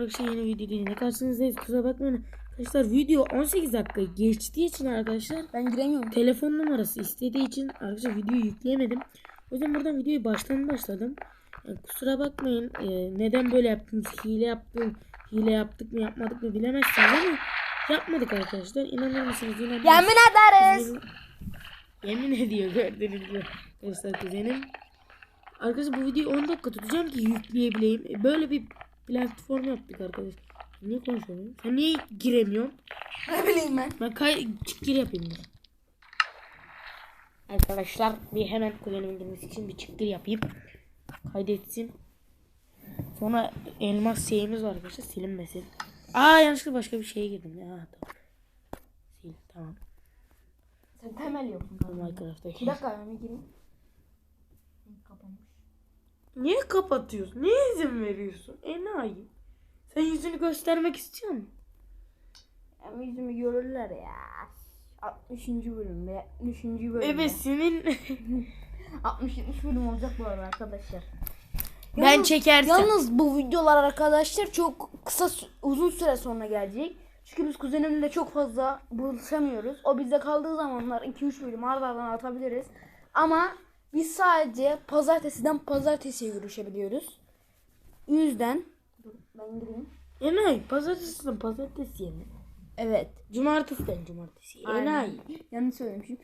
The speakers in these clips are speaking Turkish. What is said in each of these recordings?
arkadaşlar yeni video yine karşınızdayız. Kusura bakmayın. Arkadaşlar video 18 dakika geçtiği için arkadaşlar Ben giremiyorum. telefon numarası istediği için arkadaşlar videoyu yükleyemedim. O yüzden buradan videoyu baştan başladım. Yani kusura bakmayın. Ee, neden böyle yaptınız? Hile yaptım. Hile yaptık mı yapmadık mı bilemezsiniz ama yapmadık arkadaşlar. İnanır mısınız? İnanır Yemin ederiz. Yemin ediyor gördüğünüz gibi. Arkadaşlar kuzenim. Arkadaşlar bu videoyu 10 dakika tutacağım ki yükleyebileyim. E, Böyle bir platform yaptık arkadaşlar. Niye konuşamıyorum? Sen niye giremiyorsun? Ne bileyim ben. Ben kay gir yapayım dur. Arkadaşlar bir hemen kullanımın girmesi için bir çık gir yapayım. Kaydetsin. Sonra elmas şeyimiz var arkadaşlar silinmesin. Aa yanlışlıkla başka bir şeye girdim ya. Tamam. Sil tamam. Sen temel yoksun. Minecraft'taki. Bir dakika ben gireyim. Niye kapatıyorsun? Niye izin veriyorsun? Enayi. Sen yüzünü göstermek istiyor musun? Hem yüzümü görürler ya. 60. bölümde, 60. bölümde. Evet senin 60-70 bölüm olacak bu arada arkadaşlar. ben Yalnız- çekersem. Yalnız bu videolar arkadaşlar çok kısa uzun süre sonra gelecek. Çünkü biz kuzenimle çok fazla buluşamıyoruz. O bizde kaldığı zamanlar 2-3 bölüm arda ardına atabiliriz. Ama biz sadece pazartesiden pazartesiye görüşebiliyoruz. Yüzden Dur, ben gireyim. Enayi pazartesiden pazartesiye mi? Evet. Cumartesiden cumartesiye. Enayi. Yanlış söylemişim.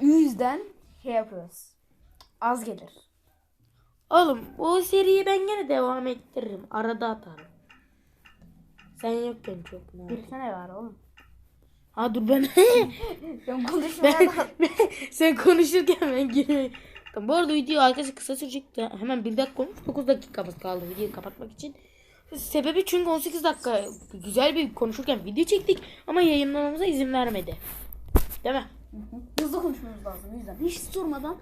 Yüzden şey yapıyoruz. Az gelir. Oğlum o seriyi ben gene devam ettiririm. Arada atarım. Sen yokken çok ne? Bir sene var oğlum. Ha dur ben Sen bak. sen konuşurken ben gireyim. Tamam, bu arada video arkadaşlar kısa sürecek de hemen 1 dakika olmuş 9 dakikamız kaldı videoyu kapatmak için. Sebebi çünkü 18 dakika güzel bir konuşurken video çektik ama yayınlamamıza izin vermedi. Değil mi? Hızlı konuşmamız lazım o yüzden. Hiç durmadan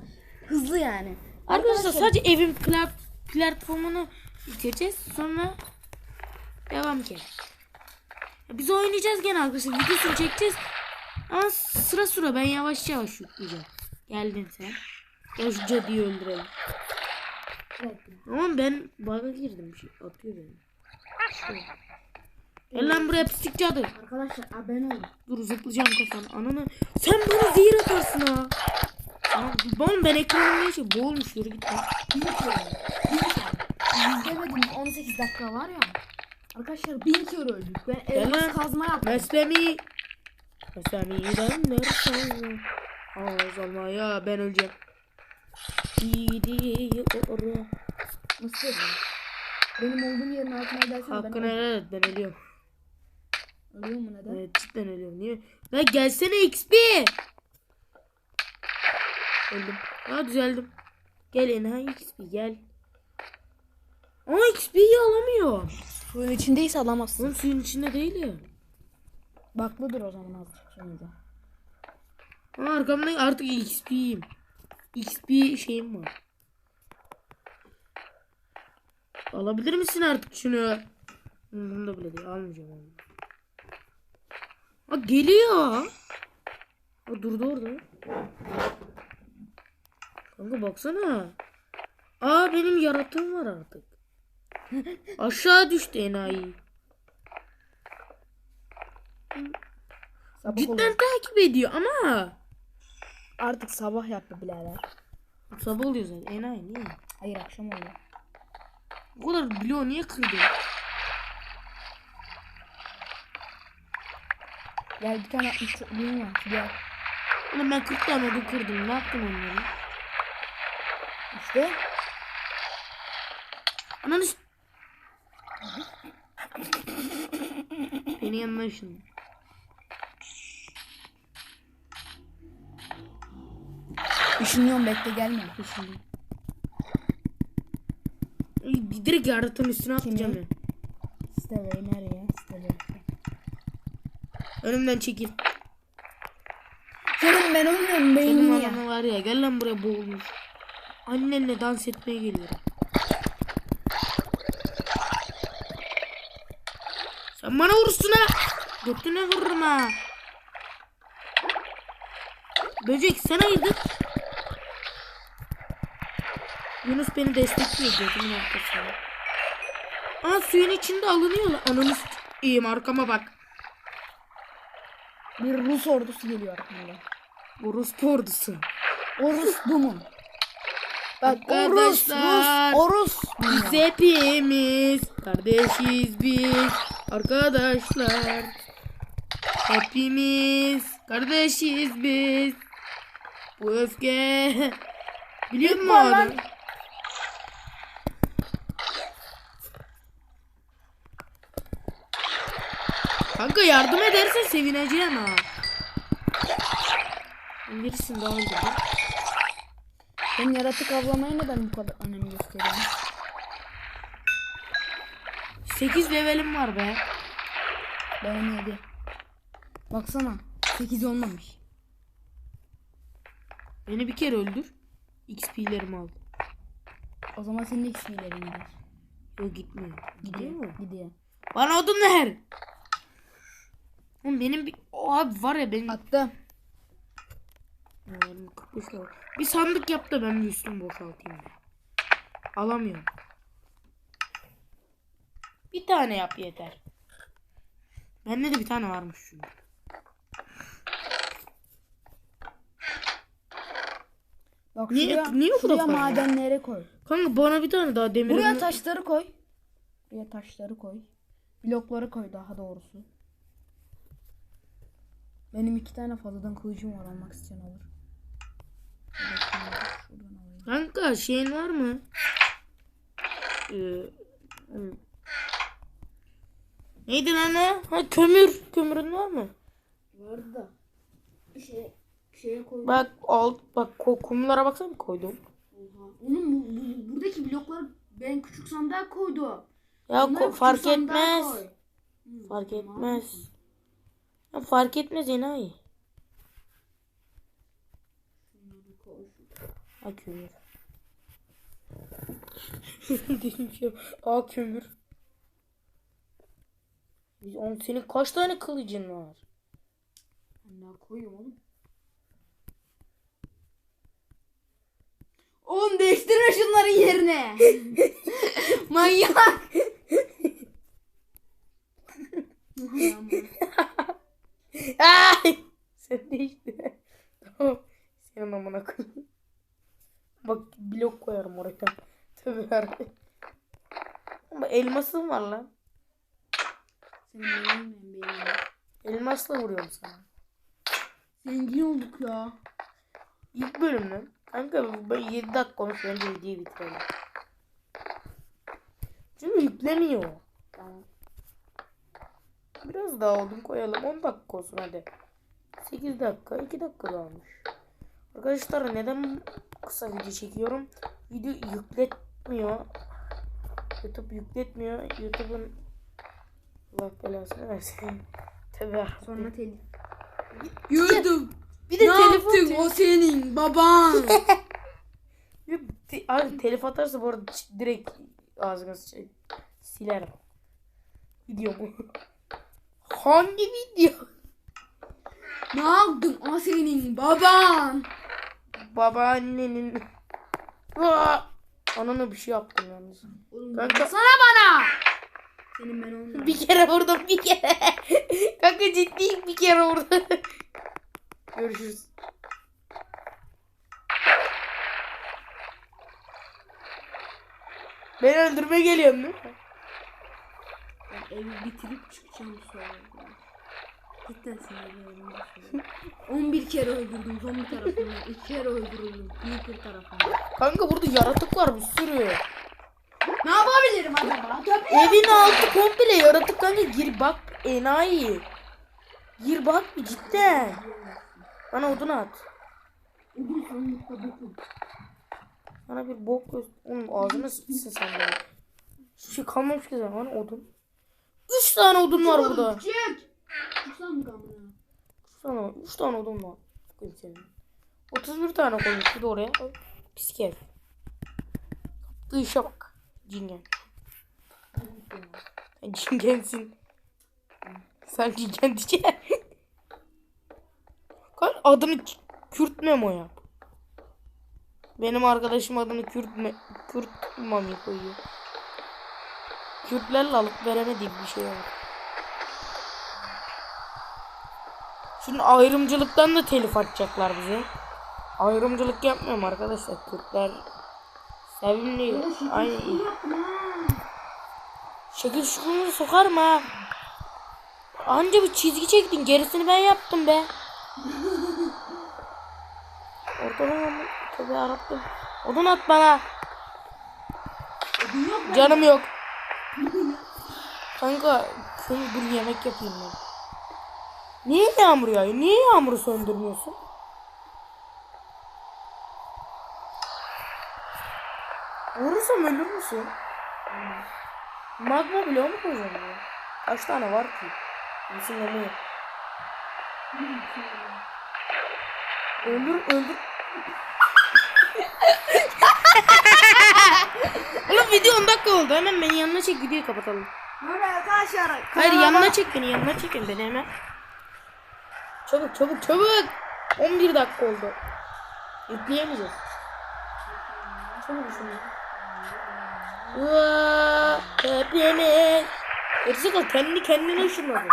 hızlı yani. Arkadaşlar sadece evin plat platformunu yükleyeceğiz. Sonra devam ki. Biz oynayacağız gene arkadaşlar. Videosunu çekeceğiz. Ama sıra sıra ben yavaş yavaş yükleyeceğim. Geldin sen. Gel şu cadıyı öldürelim. Ama ben bug'a girdim. Bir şey atıyor beni. Şöyle. Gel lan buraya pislik cadı. Arkadaşlar abone olun. Dur zıplayacağım kafanı. Ananı. Sen bana zehir atarsın ha. Oğlum ben ekranımda şey boğulmuş yürü git lan. Bin kere. İzlemedim 18 dakika var ya. Arkadaşlar bin kere öldük. Ben elmas kazma yaptım. Meslemi. Meslemi'den dersen. Ağız alma ya ben öleceğim. Gidiyorum. Nasıl? Benim olduğum yerin altına edersen ben Hakkını helal et ben ölüyorum. ölüyor mu neden? Evet cidden ölüyorum. Niye? Lan gelsene XP. Öldüm. Ha düzeldim. Gel enayi XP gel. Ama XP'yi alamıyor. Suyun içindeyse alamazsın. Bunun suyun içinde değil ya. Baklıdır o zaman azıcık şimdi. Ama arkamda artık XP'yim. XP şeyim var. Alabilir misin artık şunu? Bunu da bile değil. Almayacağım onu. Ha geliyor. Ha durdu orada. Kanka baksana. Aa benim yaratığım var artık. Aşağı düştü enayi. Sabah Cidden oluyor. takip ediyor ama. Artık sabah yaptı birader. Sabah oluyor zaten. Enayi niye? Hayır akşam oluyor. Bu kadar bloğu niye kırdın? Gel bir tane 60 bin var. Gel. Oğlum ben 40 tane odun kırdım. Ne yaptım onları? İşte. Ananı yanına şimdi. Düşünüyorum bekle gelme. Bir direkt yaratığın üstüne atacağım ya. Steve nereye? Steve. Önümden çekil. Senin ben Benim beynini ya. ananı var ya. Gel lan buraya boğulmuş. Annenle dans etmeye geliyorum. Bana vurursun ha. Götüne vururum ha. Böcek sen hayırdır? Yunus beni destekliyor götümün arkasında. Aa suyun içinde alınıyorlar. Ananı iyiyim arkama bak. Bir Rus ordusu geliyor arkamda. Bu Rus ordusu. O Rus bu mu? Bak o Rus, Rus, Arkadaşlar. o Rus. Biz hepimiz kardeşiz biz arkadaşlar. Hepimiz kardeşiz biz. Bu öfke. Biliyor musun adam? Kanka yardım edersen sevineceğim ha. Bilirsin daha önce. Ben yaratık avlamaya neden bu kadar önem gösteriyorum? 8 levelim var be. Benim 7. Baksana. 8 olmamış. Beni bir kere öldür. XP'lerimi al. O zaman senin XP'lerin gider. Yok gitmiyor. Gidiyor mu? Gidiyor. Bana odun ver. Oğlum benim bir... O abi var ya benim... Attım. Ya, benim 45 var. Bir sandık yap da ben bir üstümü boşaltayım ya. Alamıyorum. Bir tane yap yeter. Bende de bir tane varmış çünkü. Bak Niye- şuraya, niye şuraya madenleri koy. Kanka bana bir tane daha demir... Buraya taşları koy. Buraya taşları koy. Blokları koy daha doğrusu. Benim iki tane fazladan kılıcım var almak isteyen olur. Kanka şeyin var mı? Ee, hmm. Neydi lan o? Ha kömür. Kömürün var mı? Vardı da. Şey, şeye koy. Bak alt bak ko- kumlara baksana koydum. Oha. Oğlum bu, bu- buradaki blokları ben küçük sandığa koydum. Ya Bunları ko- küçük fark sandığa etmez. koy. Fark etmez. Ya fark etmez enayi. Ha kömür. Dedim ki aa kömür. Biz- Oğlum senin kaç tane kılıcın var? Ben koyuyorum oğlum. Oğlum değiştirme şunların yerine. Manyak. Ay! Sen de işte. Tamam. Senin amına koyayım. Bak blok koyarım oraya. Tabii yarabbim. Ama elmasın var lan. Senin benim benim. Elmasla vuruyorum sana. Zengin olduk ya. İlk bölümden. Kanka ben 7 dakika konuş bence videoyu bitirelim. Çünkü yükleniyor. Tamam. Biraz daha odun koyalım. 10 dakika olsun hadi. 8 dakika 2 dakika kalmış. Arkadaşlar neden kısa video çekiyorum? Video yükletmiyor. YouTube yükletmiyor. YouTube'un Allah belasını versin. Tabii. Sonra telif. YouTube. Bir de telefon o senin baban. Abi telif atarsa bu arada direkt ağzına sıçayım. Silerim. Video mu? Hangi video? ne yaptın o senin baban. Babaannenin... Aa! Anana bir şey yaptım yalnız. Oğlum Kanka- sana bana. Senin ben olmam. Bir kere vurdum bir kere. Kanka ciddiyim bir kere vurdum. Görüşürüz. Beni öldürmeye geliyorsun değil mi? Ben evi bitirip çıkacağım sonra. Cidden sinirleniyorum. 11 kere öldürdüm zombi tarafından. 2 kere öldürüldüm. Creeper tarafından. Kanka burada yaratık var bir sürü. Ne yapabilirim acaba? Evin altı komple yaratık kanka gir bak enayi. Gir bak bir cidden. Bana odun at. Bana bir bok göz... Oğlum ağzına sıçsın sen de. Hiçbir şey kalmamış ki zaten. Bana odun. Üç tane odun var burada. Çık. Çık sandık amına. Üç tane var. Üç tane odun var. Senin. 31 tane koymuş bir de oraya. Ay, Pis ev. Yaptığı işe bak. Cingen. Sen cingensin. Sen cingen. Kanka adını Kürt Memo yap. Benim arkadaşım adını Kürt, Me Kürt Mami koyuyor. Kürtlerle alıp veremediğim bir şey var. Şimdi ayrımcılıktan da telif atacaklar bize. Ayrımcılık yapmıyorum arkadaşlar. Kürtler sevimli. Aynı. Şekil şukulunu sokarım ha. Anca bir çizgi çektin. Gerisini ben yaptım be. Ortadan tabi arattım. Odun at bana. Canım yok. Kanka şunu dur yemek yapayım ben. Niye yağmur yağıyor? Niye yağmuru söndürmüyorsun? Vurursam ölür müsün? Magma bloğu mu koyacağım ya? Kaç tane var ki? Onu. Öldür öldür. Oğlum video 10 dakika oldu. Hemen beni yanına çek videoyu kapatalım. Böyle arkadaşlar. Hayır yanına çek beni yanına çekin beni hemen. Çabuk çabuk çabuk. 11 dakika oldu. Yükleyemeyeceğiz. Çabuk şunu. Vaa, hepimiz. Gerizekalı kendi kendine ışınladı.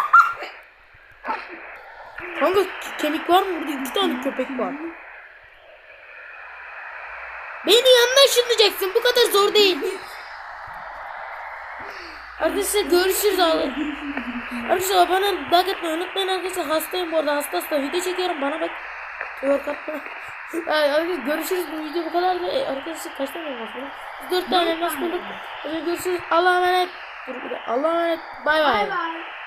Kanka ke- kemik var mı burada? İki tane köpek var. Beni yanına ışınlayacaksın. Bu kadar zor değil. Arkadaşlar görüşürüz abi. Arkadaşlar bana like etmeyi unutmayın arkadaşlar. Hastayım bu arada. Hasta hasta video çekiyorum. Bana bak. Twerk atma. Yani arkadaşlar görüşürüz. Bu video bu kadar da. E, arkadaşlar kaç tane elmas bulduk? Biz dört tane elmas bulduk. Görüşürüz. Allah'a emanet. Allah'a emanet. Bay bay. Bay bay.